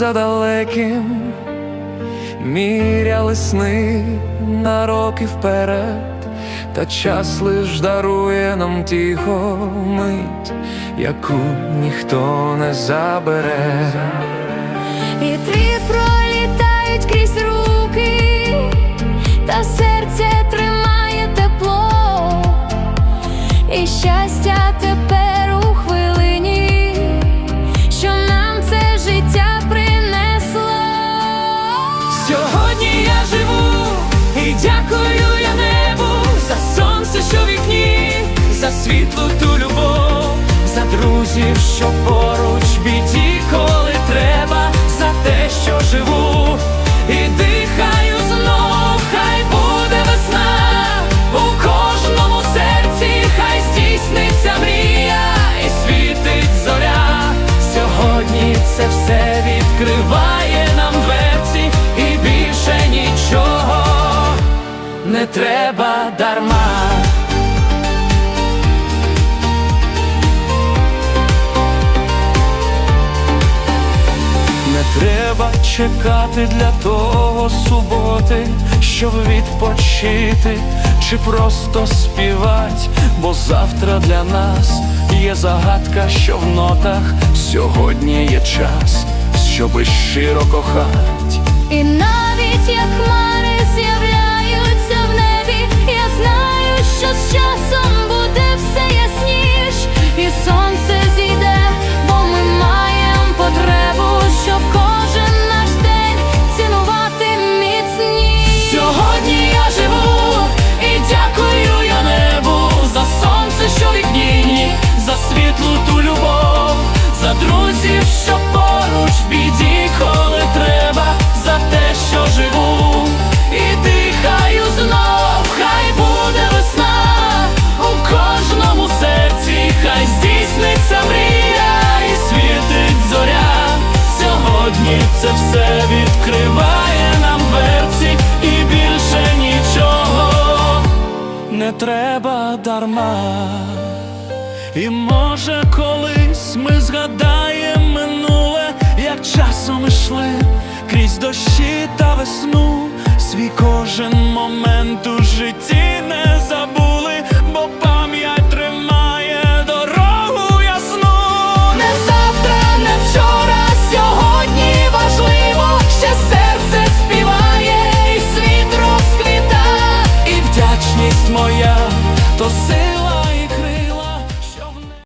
за далеким, міряли сни на роки вперед, та час лиш дарує нам тихо мить, яку ніхто не забере. Вітри пролітають крізь руки, та серце тримає тепло, і щастя тепер світлу ту любов, за друзів, що поруч біді, коли треба, за те, що живу. І дихаю знов, хай буде весна. У кожному серці, хай здійсниться мрія. І світить зоря. Сьогодні це все відкриває нам дверці, і більше нічого не треба дарма. Чекати для того суботи, щоб відпочити чи просто співать, бо завтра для нас є загадка, що в нотах сьогодні є час, щоби щиро кохать. І навіть як хмари Сьогодні це все відкриває нам дверці і більше нічого не треба дарма. І може колись ми згадаємо минуле, як часом йшли крізь дощі та весну. Свій кожен момент у житті не забули, і